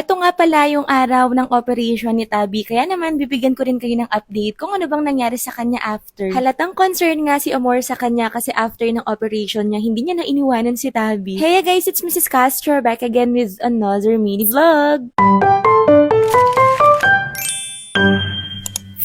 Eto nga pala yung araw ng operation ni Tabi, kaya naman bibigyan ko rin kayo ng update kung ano bang nangyari sa kanya after. Halatang concern nga si Amor sa kanya kasi after ng operation niya, hindi niya na iniwanan si Tabi. Hey guys, it's Mrs. Castro back again with another mini vlog.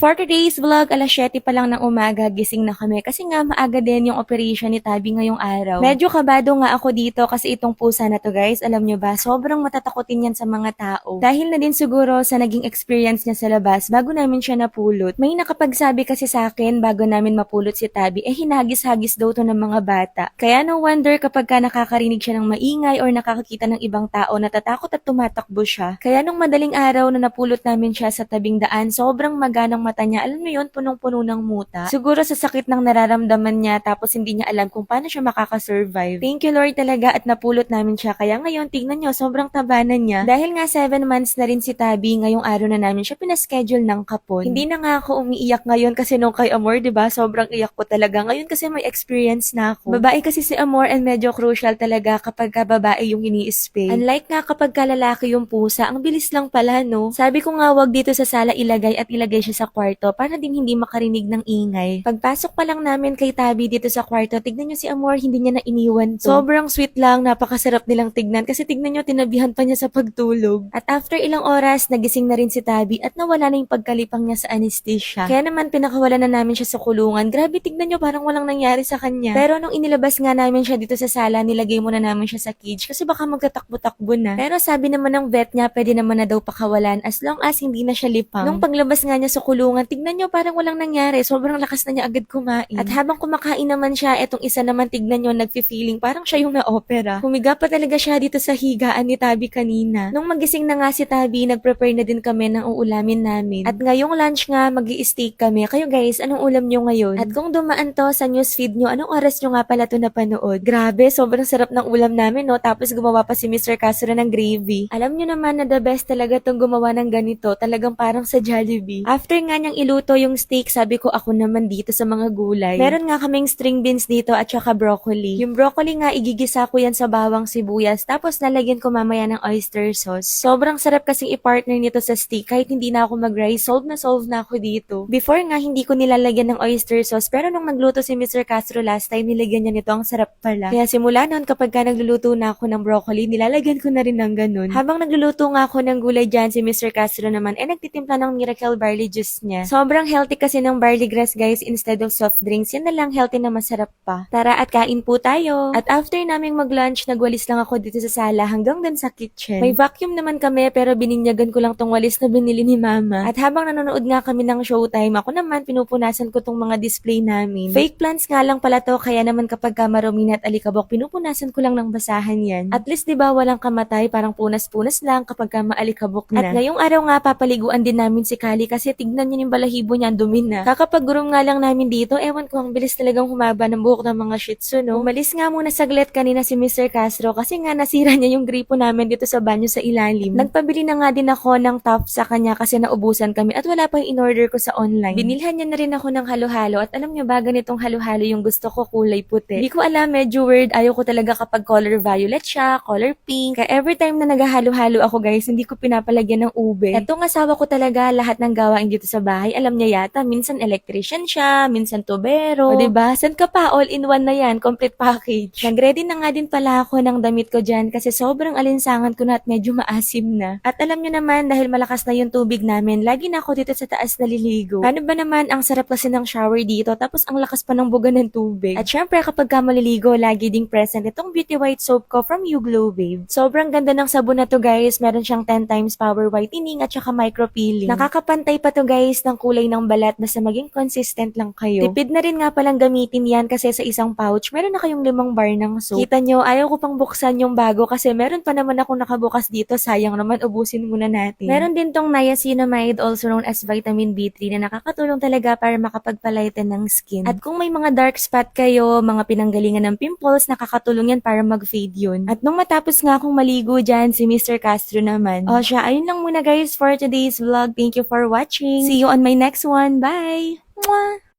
For today's vlog, alas 7 pa lang ng umaga, gising na kami kasi nga maaga din yung operation ni Tabi ngayong araw. Medyo kabado nga ako dito kasi itong pusa na to guys, alam nyo ba, sobrang matatakotin yan sa mga tao. Dahil na din siguro sa naging experience niya sa labas bago namin siya napulot. May nakapagsabi kasi sa akin bago namin mapulot si Tabi, eh hinagis-hagis daw to ng mga bata. Kaya no wonder kapag ka nakakarinig siya ng maingay or nakakakita ng ibang tao, natatakot at tumatakbo siya. Kaya nung madaling araw na napulot namin siya sa tabing daan, sobrang maganang mata niya. Alam mo yun, punong-puno ng muta. Siguro sa sakit ng nararamdaman niya tapos hindi niya alam kung paano siya makakasurvive. Thank you Lord talaga at napulot namin siya. Kaya ngayon, tignan nyo, sobrang tabanan niya. Dahil nga 7 months na rin si Tabi, ngayong araw na namin siya pinaschedule ng kapon. Hindi na nga ako umiiyak ngayon kasi nung kay Amor, 'di ba sobrang iyak ko talaga. Ngayon kasi may experience na ako. Babae kasi si Amor and medyo crucial talaga kapag ka babae yung ini-spay. Unlike nga kapag ka lalaki yung pusa, ang bilis lang pala, no? Sabi ko nga wag dito sa sala ilagay at ilagay siya sa kwarto para din hindi makarinig ng ingay. Pagpasok pa lang namin kay Tabi dito sa kwarto, tignan nyo si Amor, hindi niya na iniwan to. Sobrang sweet lang, napakasarap nilang tignan kasi tignan nyo, tinabihan pa niya sa pagtulog. At after ilang oras, nagising na rin si Tabi at nawala na yung pagkalipang niya sa anesthesia. Kaya naman pinakawala na namin siya sa kulungan. Grabe, tignan nyo, parang walang nangyari sa kanya. Pero nung inilabas nga namin siya dito sa sala, nilagay muna namin siya sa cage kasi baka magtatakbo-takbo na. Pero sabi naman ng vet niya, pwede naman na daw pakawalan as long as hindi na siya lipang. Nung paglabas nga niya sa kulungan, tignan nyo parang walang nangyari. Sobrang lakas na niya agad kumain. At habang kumakain naman siya, etong isa naman tignan nyo, nagfi-feeling parang siya yung na-opera. Humiga pa talaga siya dito sa higaan ni Tabi kanina. Nung magising na nga si Tabi, nag-prepare na din kami ng uulamin namin. At ngayong lunch nga, mag steak kami. Kayo guys, anong ulam nyo ngayon? At kung dumaan to sa newsfeed nyo, anong oras nyo nga pala to napanood? Grabe, sobrang sarap ng ulam namin, no? Tapos gumawa pa si Mr. Castro ng gravy. Alam nyo naman na the best talaga tong gumawa ng ganito. Talagang parang sa Jollibee. After nga niyang iluto yung steak, sabi ko ako naman dito sa mga gulay. Meron nga kaming string beans dito at saka broccoli. Yung broccoli nga, igigisa ko yan sa bawang sibuyas. Tapos lalagyan ko mamaya ng oyster sauce. Sobrang sarap kasing i-partner nito sa steak kahit hindi na ako mag-rice. Solve na solve na ako dito. Before nga, hindi ko nilalagyan ng oyster sauce. Pero nung nagluto si Mr. Castro last time, nilagyan niya nito. Ang sarap pala. Kaya simula noon, kapag ka nagluluto na ako ng broccoli, nilalagyan ko na rin ng ganun. Habang nagluluto nga ako ng gulay dyan, si Mr. Castro naman, eh nagtitimpla ng miracle barley juice niya. Sobrang healthy kasi ng barley grass guys instead of soft drinks. Yan na lang healthy na masarap pa. Tara at kain po tayo. At after naming mag-lunch, nagwalis lang ako dito sa sala hanggang dun sa kitchen. May vacuum naman kami pero bininyagan ko lang tong walis na binili ni mama. At habang nanonood nga kami ng showtime, ako naman pinupunasan ko tong mga display namin. Fake plants nga lang pala to kaya naman kapag ka marumi na at alikabok, pinupunasan ko lang ng basahan yan. At least 'di ba walang kamatay, parang punas-punas lang kapag ka maalikabok na. At ngayong araw nga papaliguan din namin si Kali kasi tignan niyo yung balahibo niya, dumi na. Kakapag-groom nga lang namin dito, ewan ko ang bilis talagang humaba ng buhok ng mga shih tzu, no? Umalis nga muna saglit kanina si Mr. Castro kasi nga nasira niya yung gripo namin dito sa banyo sa ilalim. Nagpabili na nga din ako ng top sa kanya kasi naubusan kami at wala pa yung in-order ko sa online. Binilhan niya na rin ako ng halo-halo at alam niyo ba ganitong halo-halo yung gusto ko kulay puti. Hindi ko alam, medyo weird. Ayaw ko talaga kapag color violet siya, color pink. Kaya every time na naghahalo-halo ako guys, hindi ko pinapalagyan ng ube. Etong asawa ko talaga lahat ng gawain dito sa bahay. Alam niya yata, minsan electrician siya, minsan tubero. O diba? San ka pa? All in one na yan. Complete package. Nag-ready na nga din pala ako ng damit ko dyan kasi sobrang alinsangan ko na at medyo maasim na. At alam niyo naman, dahil malakas na yung tubig namin, lagi na ako dito sa taas naliligo. Paano ba naman ang sarap kasi ng shower dito tapos ang lakas pa ng buga ng tubig. At syempre kapag ka maliligo, lagi ding present itong Beauty White Soap ko from You Glow Babe. Sobrang ganda ng sabon na to guys. Meron siyang 10 times power whitening at saka micro peeling. Nakakapantay pa to guys ng kulay ng balat basta maging consistent lang kayo. Tipid na rin nga palang gamitin yan kasi sa isang pouch, meron na kayong limang bar ng soap. Kita nyo, ayaw ko pang buksan yung bago kasi meron pa naman akong nakabukas dito. Sayang naman, ubusin muna natin. Meron din tong niacinamide, also known as vitamin B3 na nakakatulong talaga para makapagpalighten ng skin. At kung may mga dark spot kayo, mga pinanggalingan ng pimples, nakakatulong yan para mag-fade yun. At nung matapos nga akong maligo dyan, si Mr. Castro naman. O siya, ayun lang muna guys for today's vlog. Thank you for watching. See you on my next one. Bye! Mwah!